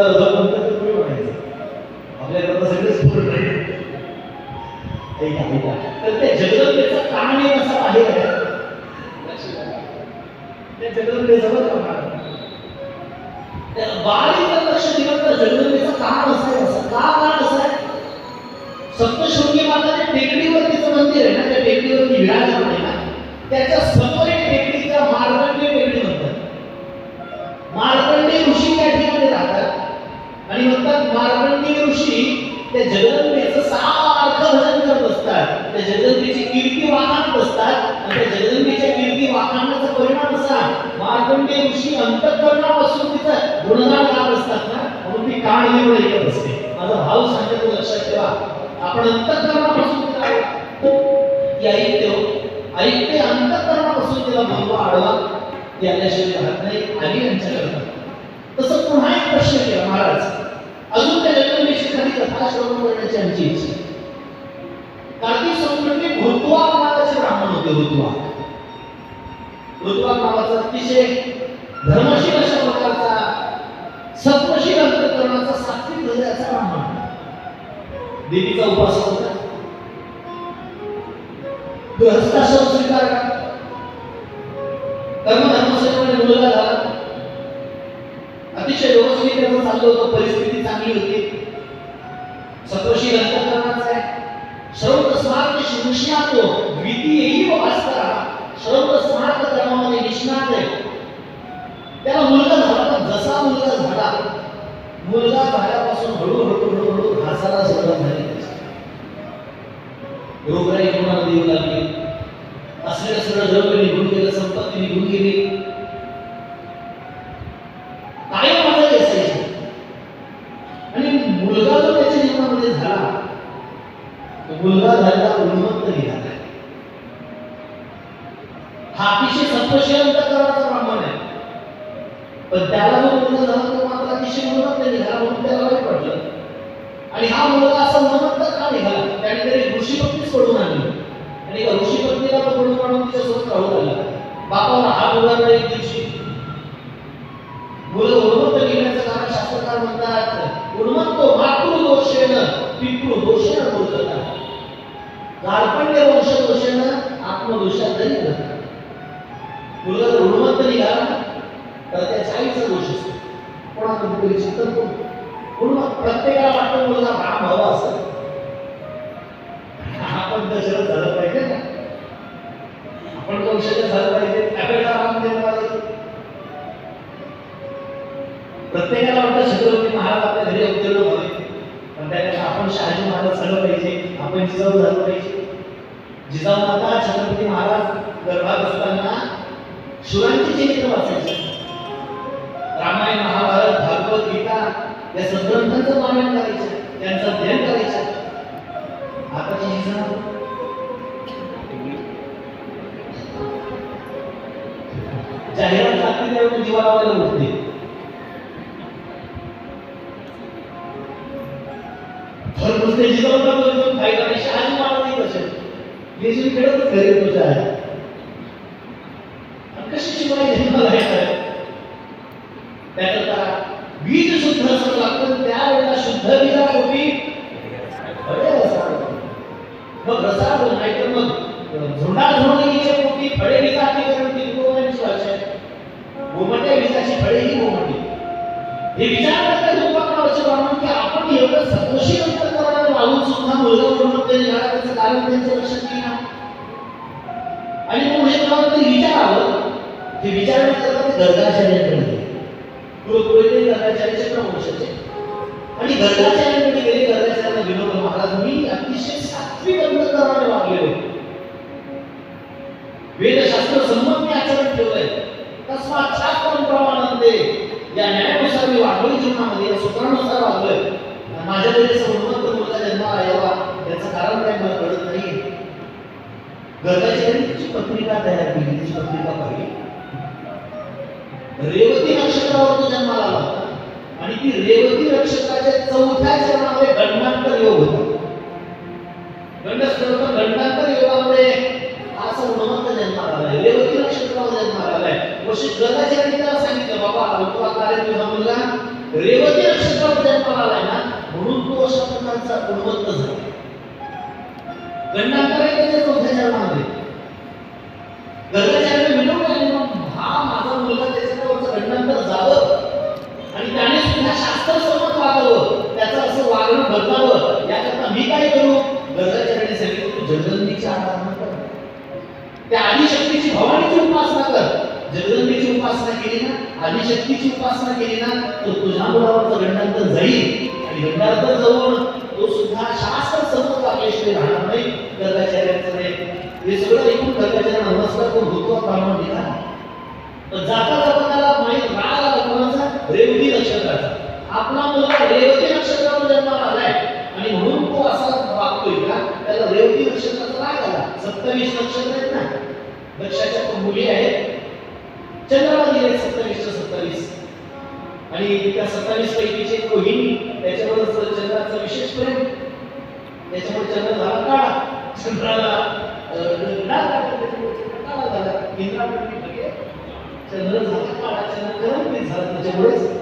त्याचं अर्ध म्हणतात तर तुम्ही म्हणायचं. सगळेच पूर्ण ऐका ऐका तर त्या एक आहे. त्या त्या बाळीचं लक्ष दिलं तर का आहे? सप्तशृंगी माता टेकडीवर तिचं मंदिर आहे ना त्या टेकडीवरती विराजमान आहे ना त्याच्यासमोर मार्कंडे ऋषी अंतकरणापासून तिचं गुणगान गात असतात ना म्हणून ती काळ निवड ऐकत असते. माझा भाऊ सांगतो लक्षात ठेवा. आपण अंतकरणापासून तिला ऐकतो. ऐकते हो. अंतकरणापासून तिला भाऊ आडवा. ती आल्याशिवाय राहत नाही आली यांच्याकडे तसं पुन्हा एक प्रश्न केला महाराज. अजून त्या जगदंबेची खाली कथा श्रवण करण्याची आमची इच्छा आहे. कार्तिक समुद्रातले भृतवाक नावाचे ब्राह्मण होते ऋतुवाक ऋतुवाक नावाचा अतिशय धर्मशील अशा प्रकारचा सत्वशील अंतकरणाचा सात्विक हृदयाचा ब्राह्मण. देवीचा उपास होता. गृहस्थाश्रम स्वीकारला. कर्मधर्मसेवाने मुलगा झाला. अतिशय व्यवस्थित त्याचं चाललं होतं परिस्थिती चांगली होती. सत्वशील अंतकरणाचा आहे सर्व स्मार्त शिष्णातो द्वितीयही त्याला मुलगा झाला. पण जसा मुलगा झाला मुलगा झाल्यापासून हळूहळू हळूहळू घासाला सुरुवात झाली. रोगराई कोणाला देऊ लागली? असलेलं सगळं द्रव्य निघून गेलं संपत्ती निघून गेली. काय माझा असायची. आणि मुलगा जो त्याच्या जीवनामध्ये झाला तो मुलगा झालेला उन्मत्त निघाला. हा अतिशय सत्वशील अंतकरणाचा त्याला जो मुलगा झाला तो मात्र अतिशय उन्मत्त निघाला म्हणून त्याला वाईट पडलं आणि हा मुलगा असा उन्मत्त का निघाला त्याने तरी ऋषीपत्नीच सोडून आणली. आणि एका ऋषीपत्नीला तो पडून आणून तिच्यासोबत राहू लागला. बापावर हा मुलगा एक दिवशी. मुलं उन्मत्त निघण्याचं कारण शास्त्रकार म्हणतात उन्मत्त मातृ दोषेन पितृ दोषेन बोलतात कोणाकडे चिंतन करू म्हणून प्रत्येकाला वाटतं मुलगा राम हवा असं आपण दशरथ झालं पाहिजे ना. आपण कौशल्य झालं पाहिजे. त्यावेळेला राम देव पाहिजे. प्रत्येकाला वाटतं छत्रपती महाराज आपल्या घरी अवतरण व्हावे पण त्यापेक्षा आपण शहाजी महाराज झालं पाहिजे. आपण जिजाऊ झालं पाहिजे. जिजाऊ माता छत्रपती महाराज गर्भात असताना शिवांची चरित्र वाचायचे. रामायण महाभारत भागवत गीता या सद्ग्रंथांचं पालन करायचं त्यांचं अध्ययन करायचं. आताची जिजाऊ जाहिरात लागते त्यावेळी जीवा लावायला उठते. तर नुसते जिजाऊला बोलतो काय करायचे शहाजी महाराज कसे येशू खेळतच घरी तुझ्या आहे आणि कशी शिवाय जन्माला येतात त्याकरता बीज शुद्ध असं लागतं त्यावेळेला शुद्ध बीजापोटी फळे रसाळ मग रसाळ नाहीतर मग झुंडा झुंडणीच्या पोटी फळे बीजाची कारण ती गोमांची भाषा आहे गोमट्या बीजाची फळे ही गोमटी हे विचार करतात लोकांना ब्राह्मण की आपण एवढं सतोशी अंतकरणाने वाहून सुद्धा मुलगा उन्मत्त निघाला त्याचं कारण त्यांच्या लक्षात येईना. आणि मग हे मला ते विचारावं. ते विचारण्याकरता ते गर्गाचार्यांकडे. गेले गर्गाचार्याचे गर्गाचार्य चक्रवंशाचे आणि गर्गाचार्यांकडे गेले गर्गाचार्यांना विनोद महाराज मी अतिशय सात्विक अंतकरणाने वागलेलो वेदशास्त्र संमत मी आचरण ठेवलंय. तस्मात शास्त्रम प्रमाण त्या न्यायानुसार मी वागलोय जीवनामध्ये या सूत्रानुसार वागलोय माझ्या घरी असं मुलगा जन्माला यावा याचं कारण काय मला कळत नाही गर्गाचार्यांनी तिची पत्रिका तयार केली? तिची पत्रिका पाहिली रेवती नक्षत्रावर तो जन्माला आला आणि ती रेवती नक्षत्राच्या चौथ्या चरणामध्ये घटनांतर योग होता. गंडस्तर गंडांतर योगामध्ये हा असा उन्मत्त जन्माला आला. रेवती नक्षत्रावर सांगितलं बाबा ऋतू कार्य तुझा मुलगा. रेवती नक्षत्रात जन्माला आलाय ना. म्हणून तो अशा प्रकारचा गुणवंत झाला. गंडांतर आहे त्याच्या चौथ्या चरणामध्ये गर्गाचार्य मिळवलं हा माझा मुलगा त्याच्यावरचं गंडांतर जावं. आणि त्याने सुद्धा शास्त्र समज वागावं. त्याचं असं वागणं बदलावं. याकरता मी काय करू? गर्गाचार्याने सांगितलं तू जगदंबीच्या आराधना कर. त्या आदिशक्तीची भवानीची उपासना कर. जगदंबेची उपासना केली ना आदिशक्तीची उपासना केली ना तर तुझ्या मुलावरचं गंडांतर जाईल. आणि गंडांतर जाऊन तो सुद्धा शास्त्र समोर आपल्याशिवाय राहणार नाही. गर्गाचार्याचं नाही. हे सगळं ऐकून गर्गाचार्य नमस्कार करून धुतो ब्राह्मण दिला. जाता जाता त्याला माहीत राग आला कोणाचा? रेवती नक्षत्राचा. आपला मुलगा रेवती नक्षत्रावर जन्माला आलाय. आणि म्हणून तो असा वागतोय का? त्याला रेवती नक्षत्राचा राग आला. सत्तावीस नक्षत्र आहेत ना. लक्षाच्या मुली आहेत. चंद्राला दिले सत्तावीसच्या सत्तावीस. आणि त्या सत्तावीस पैकीचे कोहिनी रोहिणी त्याच्यावर चंद्राचा विशेष प्रेम. त्याच्यामुळे चंद्र झाला काळा. चंद्राला काळा झाला. इंद्रावती चंद्र झाला काळा चंद्र गरम झाला. त्याच्यामुळेच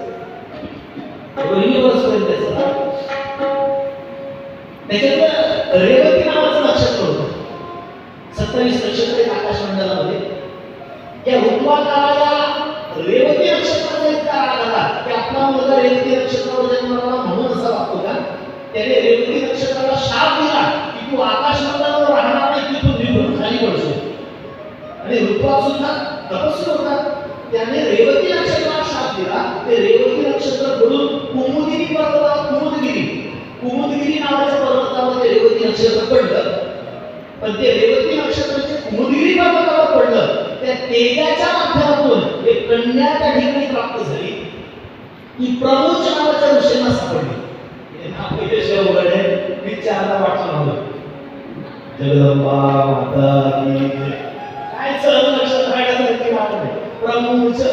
या रेवती नक्षत्राचा इतका राग आला. की आपला मुलगा रेवती नक्षत्रावर जन्माला म्हणून असा वागतो का? त्याने रेवती नक्षत्राला शाप दिला की तू आकाशमंडळावर राहणार नाही की तू निघून खाली पडशील. आणि ऋतुवा सुद्धा तपस्वी होता. त्याने रेवती नक्षत्राला शाप दिला. ते रेवती नक्षत्र पडून कुमुदिनी पर्वतावर कुमुदगिरी. कुमुदगिरी नावाच्या पर्वतामध्ये ते रेवती नक्षत्र पडलं. पण ते रेवती नक्षत्राचे कुमुदगिरी पर्वतावर पडलं. त्या तेजाच्या माध्यमातून एक कन्या त्या ठिकाणी प्राप्त झाली. ती प्रमोच नावाच्या ऋषींना सापडली. पहिले शिवाय उघडले. आहे मी चारला वाटलं नव्हतं जगदंबा माता की काय सहज लक्षात राहण्यासारखी नाव आहे प्रमुच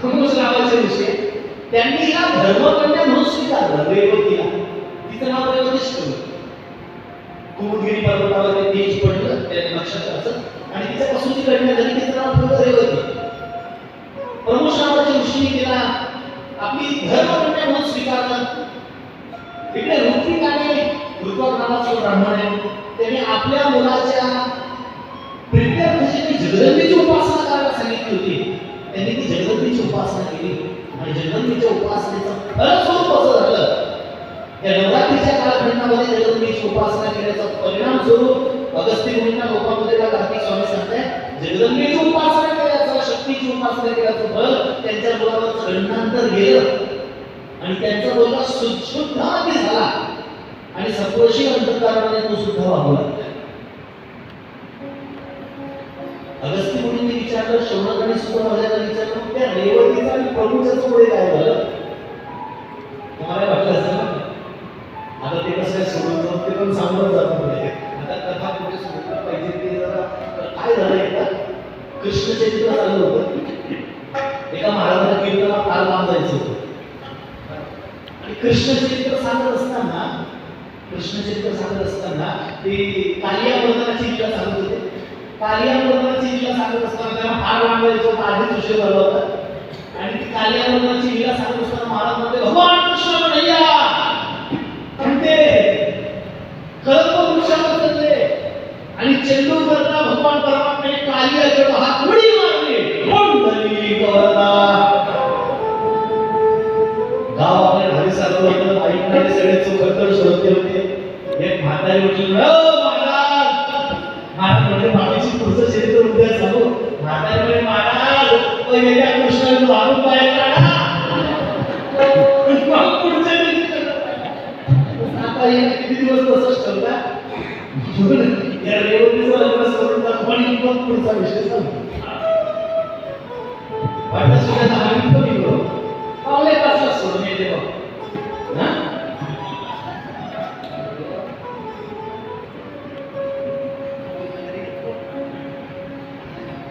प्रमुच नावाचे ऋषी त्यांनी हिला धर्मकन्या म्हणून स्वीकारलं रेवतीला तिचं नाव रेवतीच ठेवलं कुमुदगिरी पर्वतावर तेज पडलं. म्हणजे आणि जगदंबेच्या उपासनेचं खरं स्वरूप असं झालं. त्या नवरात्रीच्या कालखंडामध्ये जगदंबेची उपासना केल्याचा परिणाम स्वरूप अगस्ती मुलींना लोकांमध्ये कार्तिक स्वामी सांगताय जगदंबेची उपासना केल्याचं शक्तीची उपासना केल्याचं फळ त्यांच्या मुलावरचं गंडांतर गेलं. आणि त्यांचा मुलगा सुशुद्धामध्ये झाला. आणि सत्वशी अंतकारणाने तो सुद्धा वाहू लागला. अगस्ती मुलींनी विचारलं शौनकाने सुद्धा माझ्याला विचारलं रेवतीचा आणि प्रभूच्या पुढे काय झालं? तुम्हाला वाटलं असेल ना? आता ते कसं आहे सोडून जाऊन ते पण सांगून जात पुढे. आता कथा कुठे सोडलं पाहिजे ते जरा काय झालं एकदा? कृष्ण चरित्र चालू होतं. एका महाराजांना कीर्तनाला फार लांब जायचं होतं. आणि कृष्ण चरित्र सांगत असताना कृष्ण चरित्र सांगत असताना ते कालिया इच्छा सांगत होते. कालिया इच्छा सांगत असताना त्यांना फार लांब जायचं होतं आधीच उशीर झाला होता. आणि ती कालिया वर्धनाची लीला सांगत असताना महाराज म्हणते भगवान कृष्ण भैया म्हणते कल्प वृक्षावर चढले. आणि चेंडू करता भगवान परमात्म्याने कालियाच्या हात उडी मारली. कुंडली गवळला गाव आपल्या घरी सारखं होतं ऐकणारे सगळे चुकतर शोधते होते. एक म्हातारी म्हटली महाराज. महाराज म्हणजे महाराज कृष्णाने वाढून बाहेर काढा मग आता किती दिवस तसंच ठेवता या रेवतीचा लग्न सोडून टाकू आणि मग पुढचा विषय सांगू. वाटतं सुद्धा दहा मिनिटं निघलो पावले सोडून येते बघ.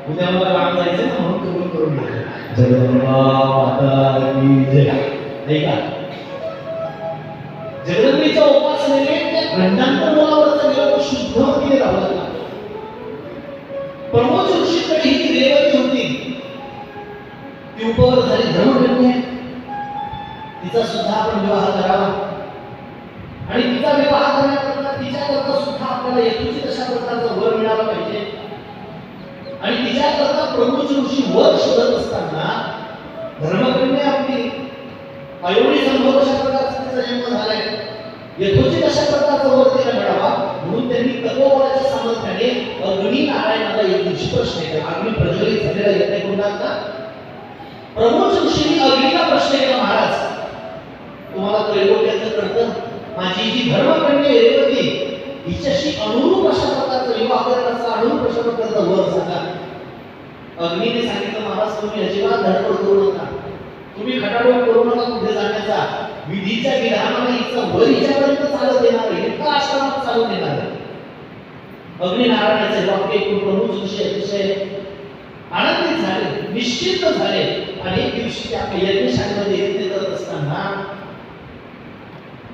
उद्या मला लांब जायचं ना म्हणून कबूल करून जय ऐका जगदंबेच्या उपासनेने त्या घंटांतर मुलावरचा गेला तो शुद्ध मतीने राहू लागला प्रमोद ऋषीकडे ही रेवती होती. ती उपवर झाली धर्मकन्या तिचा सुद्धा आपण विवाह करावा. आणि तिचा विवाह करण्याकरता तिच्याकरता सुद्धा आपल्याला येथूची त्याकरता प्रभूच्या ऋषी वर शोधत असताना धर्मकन्या आपली अयोनी संभव अशा प्रकारचा तिचा जन्म झालाय यथोचित अशा प्रकारचा वर तिला मिळावा म्हणून त्यांनी तत्वबळाच्या सामर्थ्याने अग्नी नारायणाला एक दिवशी प्रश्न केला. अग्नी प्रज्वलित झालेला येते कोणाचा प्रमोद ऋषीने अग्नीला प्रश्न केला महाराज तुम्हाला त्रैलोक्याचं कळतं? माझी जी धर्मकन्या आहे रेवती हिच्याशी अनुरूप अशा प्रकारचा विवाह करण्याचा अनुरूप अशा प्रकारचा वर झाला. अग्नीने सांगितलं महाराज तुम्ही अजिबात धडपड करू नका. तुम्ही खटाडोळ करू नका कुठे जाण्याचा. विधीच्या विधानाने इथं वर हिच्यापर्यंत चालत येणार आहे. इतका आश्रमात चालत येणार आहे. अग्नी नारायणाचे वाक्य ऐकून प्रभू जोशी अतिशय आनंदित झाले निश्चित झाले. आणि एक दिवशी त्या यज्ञशाळेमध्ये यज्ञ करत असताना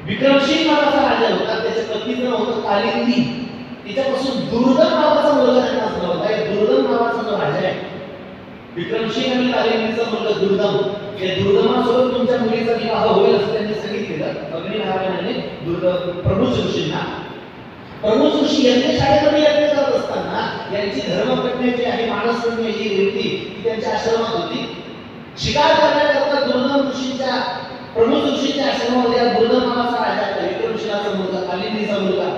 विक्रमसिंह नावाचा राजा होता. त्याच्या पत्नीचं होतं कालिंदी. तिच्यापासून दुर्गम नावाचा मुलगा त्यांना असला होता एक दुर्गम नावाचा जो राजा आहे विक्रमसिंह आणि कालिंदीचा मुलगा दुर्गम. या दुर्गमासोबत तुमच्या मुलीचा विवाह होईल असं त्यांनी सांगितलेलं अग्निनारायणाने दुर्गम प्रभू जोशींना. प्रभू ऋषी यज्ञशाळेमध्ये यज्ञ करत असताना यांची धर्मपत्नी जी आहे मानसपत्नी जी होती ती त्यांच्या आश्रमात होती. शिकार करण्याकरता दुर्गम ऋषींच्या प्रमुख ऋषींच्या आश्रमामध्ये या दुर्दम नावाचा राजा होता. विक्रमशिलाचा मुलगा कालिंदीचा मुलगा.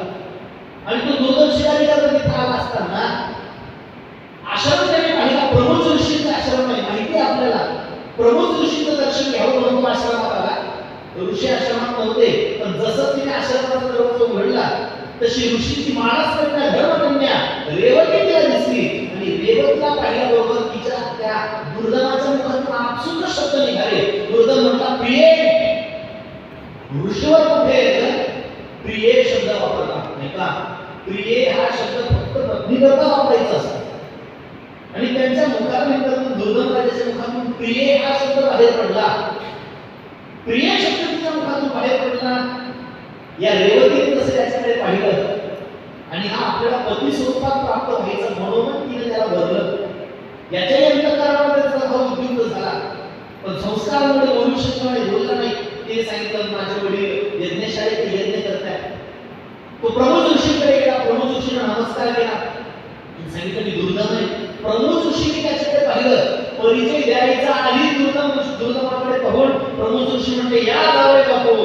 आणि तो दोन शिकारी करता तिथे असताना आश्रम त्याने पाहिला प्रमोद ऋषींचा आश्रम आहे माहिती आपल्याला? प्रमोद ऋषीचं दर्शन घ्यावं म्हणून तो आश्रमात आला. ऋषी आश्रमात नव्हते पण जसं तिने आश्रमाचा दरवाजा उघडला तशी ऋषीची मानस कन्या धर्मकन्या रेवती तिला दिसली आणि रेवतीला पाहिल्याबरोबर तिच्या त्या दुर्दमाच्या मुखातून आपसुक शब्द निघाले दुर्दम म्हटला प्रिये ऋषीवर कुठे येतं प्रिये शब्द वापरला नाही का प्रिये हा शब्द फक्त पत्नीकरता वापरायचा असतो. आणि त्यांच्या मुखानंतर दुर्गम राजाच्या मुखातून प्रिय हा शब्द बाहेर पडला. प्रिय शब्द तिच्या मुखातून बाहेर पडला. या रेवतीने जसं त्याच्याकडे पाहिलं. आणि हा आपल्याला पती स्वरूपात प्राप्त व्हायचा म्हणून तिने त्याला वरलं. याच्याही अंतकारावर त्याचा हा उद्युक्त झाला. पण संस्कारामध्ये बोलू शकतो नाही बोलला नाही. ते सांगितलं माझे वडील यज्ञशाळेत यज्ञ करताय तो प्रभू जोशीकडे गेला. प्रभू ऋषीला नमस्कार केला. सांगितलं मी दुर्दम आहे? प्रमोद ऋषीने त्याच्याकडे पाहिलं. परिचय द्यायचा आधी दुर्दम दुर्दमाकडे पाहून प्रमोद ऋषी म्हणते या जावे बापू.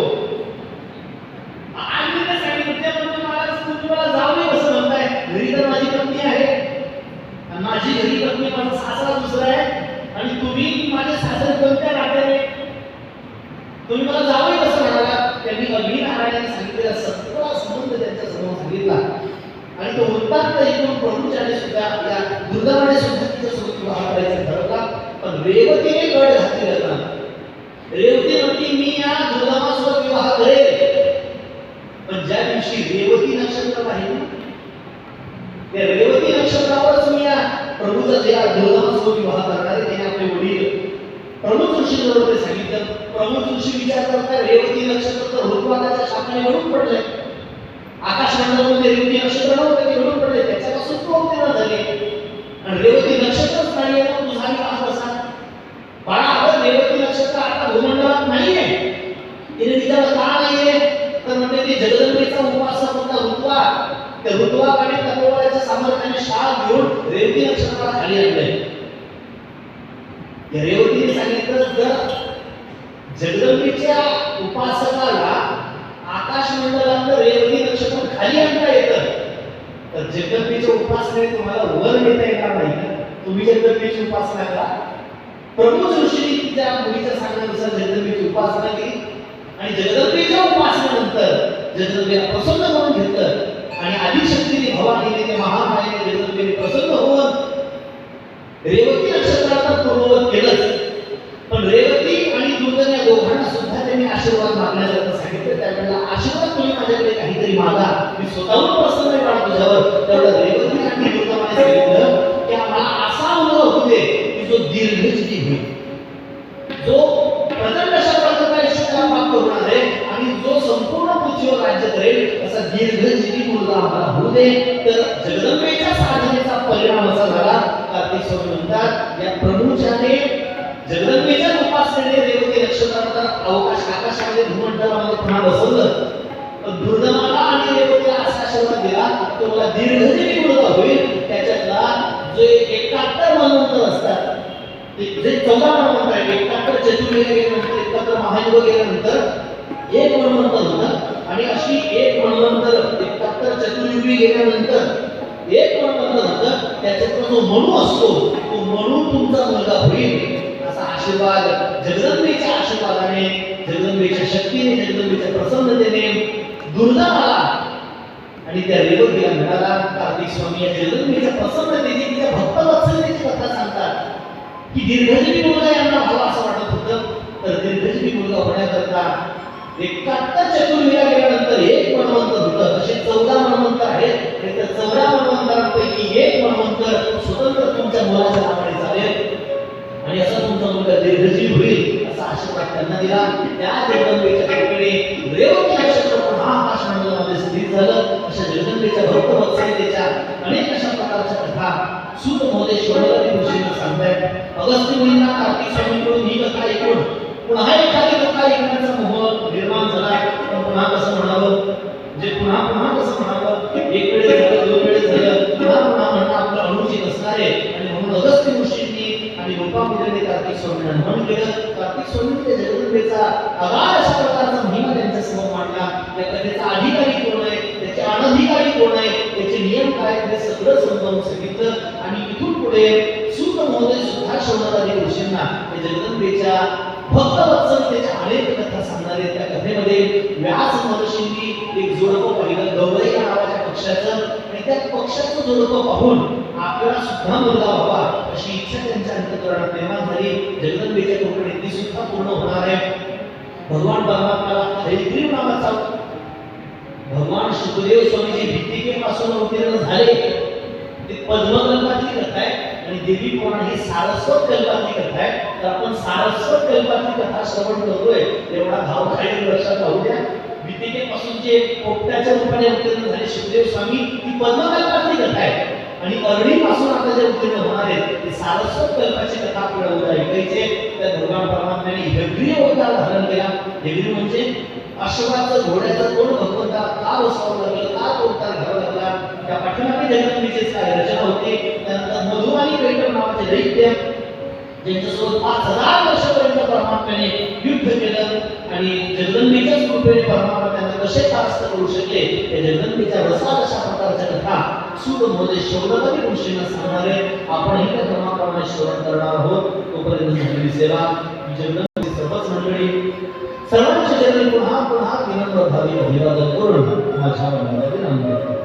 आम्ही तर सांगितलं ते म्हणतो महाराज तुम्ही मला जाऊ नये असं म्हणताय. घरी तर माझी पत्नी आहे. माझी घरी पत्नी माझा सासरा दुसरा आहे. आणि तुम्ही माझे सासर कोणत्या नात्याने? तुम्ही मला जाऊ नये कसं म्हणाला त्यांनी अग्नी नारायणाने सांगितलेला सत्य संबंध त्यांच्यासमोर सांगितला. आणि तो उत्पादन एकूण प्रभूच्याने सुद्धा या दुर्दैवाने सुद्धा तिच्यासोबत विवाह करायचा ठरवला पण रेवतीने गड घातली होता. रेवती म्हणती मी या दुर्गामासोबत विवाह करेल पण ज्या दिवशी रेवती नक्षत्र पाहिजे त्या रेवती नक्षत्रावरच मी या प्रभूचा जे दुर्गामासोबत विवाह करणार आहे त्याने आपले वडील प्रमुख ऋषी बरोबर सांगितलं. प्रमुख ऋषी विचार करता रेवती नक्षत्र तर ऋतुवादाच्या शाखाने म्हणून पडलंय. आकाशमंडळामध्ये रेवती नक्षत्र नव्हतं ते घडून पडले. त्याच्यापासून तो अवतीर्ण झाले. आणि रेवती नक्षत्रच नाही आहे तू झाली विवाह कसा बाळा अगं रेवती नक्षत्र आता भूमंडळात नाहीये. तिने विचारलं का नाहीये? तर म्हणजे ती जगदंबेचा उपवास होता ऋतुवा त्या ऋतुवाकडे तत्वबळाच्या सामर्थ्याने शाळ घेऊन रेवती नक्षत्राला खाली आणलंय या रेवतीने सांगितलं जर जगदंबेच्या उपासकाला आकाशमंडळात रेवती खाली आणता येतं. तर जगदंबेच्या उपासने तुम्हाला वर नेता येणार नाही तुम्ही जगदंबेची उपासना करा. प्रभू ऋषीने तिच्या मुलीच्या सांगण्यानुसार जगदंबेची उपासना केली. आणि जगदंबेच्या उपासनेनंतर जगदंबेला प्रसन्न करून घेतलं. आणि आदिशक्तीने भवानीने ते महामायेने जगदंबेने प्रसन्न होऊन रेवती नक्षत्राला पूर्ववत केलंच. पण रेवती आणि दुर्गन या दोघांना सुद्धा त्यांनी आशीर्वाद मागण्याचा सांगितलं त्यावेळेला आशीर्वाद तुम्ही माझ्याकडे काहीतरी मागा. मी स्वतःहून प्रसन्न आहे मला तुझ्यावर. तेवढं रेवती आणि दुर्गमाने सांगितलं की आम्हाला असा मुलगा होऊ दे की जो दीर्घजीवी होईल. जो प्रचंड शब्दाचा प्रकारचा प्राप्त होणार आहे आणि जो संपूर्ण पृथ्वीवर राज्य करेल असा दीर्घजीवी मुलगा आम्हाला होऊ दे. तर जगदंबेच्या साधनेचा परिणाम असा झाला. कार्तिक स्वामी म्हणतात या प्रभूच्याने जगदंबेच्या उपासनेने रेवती नक्षत्रात अवकाश आकाशामध्ये भूमंडळामध्ये पुन्हा बसवलं. पण दुर्गमाला आणि रेवतीला असा आशीर्वाद दिला तो मला दीर्घजीवी मुलगा होईल. त्याच्यातला जे एकाहत्तर मनवंतर असतात ते- जे चौदा मनवंतर आहे एकाहत्तर चतुर्वेद गेल्यानंतर एकाहत्तर महायुग गेल्यानंतर एक मनवंतर होतं. आणि अशी एक मनवंतर एकाहत्तर चतुर्युगी गेल्यानंतर एक मनवंतर होतं. त्याच्यातला जो मनू असतो तो मनू तुमचा मुलगा होईल असा आशीर्वाद जगदंबेच्या आशीर्वादाने जगदंबेच्या शक्तीने जगदंबेच्या प्रसन्नतेने दुर्गामाला आणि त्या रेवतीला मिळाला कार्तिक स्वामी या जगदंबेच्या प्रसन्नतेची तिच्या भक्तवत्सलतेची कथा सांगतात. की दीर्घजीवी मुलगा यांना व्हावा असं वाटत होतं. तर दीर्घजीवी मुलगा होण्याकरता एकाहत्तर चतुर्विला गेल्यानंतर एक मनवंतर होतं. तसे चौदा मनवंतर आहेत. तर त्या चौदा मनवंतरांपैकी एक मनवंतर स्वतंत्र तुमच्या मुलाच्या त्यांना दिला. त्या जगदंबेच्या कृपेने रेवती नक्षत्र पुन्हा आकाश स्थित झालं. अशा जगदंबेच्या भक्त वत्सलतेच्या कार्तिक स्वामींना नमन केलं त्या जगदंबेचा अगाध अशा प्रकारचा महिमा त्यांच्यासमोर मांडला. त्या कथेचा अधिकारी कोण आहे? त्याचे अनधिकारी कोण आहे? त्याचे नियम काय ते सगळं समजावून सांगितलं. आणि इथून पुढे सूत महोदय सुद्धा शोधणारी ऋषींना त्या जगदंबेच्या भक्त वत्सलतेच्या अनेक कथा सांगणारे त्या कथेमध्ये व्यास महर्षींनी एक जोडपं पाहिलं. गौरई या नावाच्या पक्षाचं. आणि त्या पक्षाचं जोडपं पाहून आपल्याला सुद्धा मुलगा व्हावा. अशी इच्छा त्यांच्या अंतकरणात निर्माण झाली जगदंबेच्या कृपेने ती सुद्धा पूर्ण होणार आहे. भगवान परमात्माला हरिग्रीव नावाचा भगवान सुखदेव स्वामीजी भित्तिकेपासून अवतीर्ण झाले. ते पद्मकल्पातली कथा आहे आणि देवी पुराण ही सारस्वत कल्पातली कथा आहे. तर आपण सारस्वत कल्पातली कथा श्रवण करतोय. एवढा भाव खाली लक्षात राहू द्या. भित्तिकेपासून जे पोपट्याच्या रूपाने अवतीर्ण झाले सुखदेव स्वामी ती पद्मकल्पातली कथा आहे. आणि अरणीपासून आता जे उत्तीर्ण होणार आहेत ते सारस्वत कल्पाची कथा आपल्याला उद्या ऐकायचे त्या भगवान परमात्म्याने हेग्री अवतार धारण केला. हेग्री म्हणजे अश्वाचं घोड्याचं कोण भगवंताला का बसवावं लागलं का कोणता घ्यावं लागला? त्या पाठीमागे जगदंबेचीच काय रचना होती त्यानंतर मधुमानी पेटम नावाचे दैत्य ज्यांच्यासोबत पाच हजार वर्षापर्यंत परमात्म्याने युद्ध केलं आणि जगदंबेच्याच कृपेने परमात्मा त्यांना कसे परास्त करू शकले हे जगदंबेच्या रसा अशा प्रकारच्या कथा सुखमोदे शौनमध्ये ऋषींना सांगणारे आपणही त्या धर्माप्रमाणे श्रवण करणार आहोत. तोपर्यंत झालेली सेवा. जगदंबी सर्वच मंडळी सर्वांची जन्मी पुन्हा पुन्हा विनम्र भावी अभिवादन करून माझ्या मनामध्ये नमन